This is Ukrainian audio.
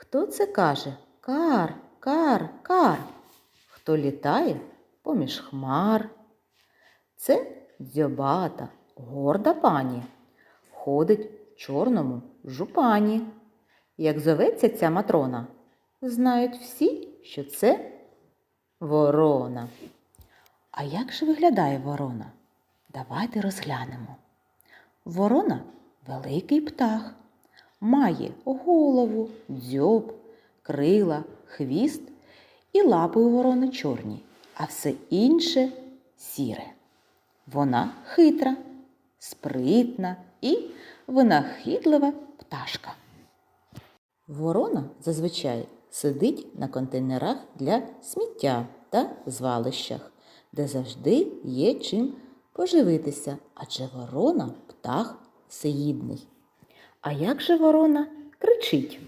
Хто це каже? Кар, кар, кар. Хто літає поміж хмар? Це дзьобата, горда пані. Ходить в чорному жупані. Як зоветься ця матрона, знають всі, що це ворона. А як же виглядає ворона? Давайте розглянемо. Ворона великий птах, має голову, дзьоб, крила, хвіст і лапи у ворони чорні, а все інше сіре. Вона хитра, спритна і винахідлива пташка. Ворона зазвичай сидить на контейнерах для сміття та звалищах, де завжди є чим поживитися, адже ворона птах всеїдний. А як же ворона кричить?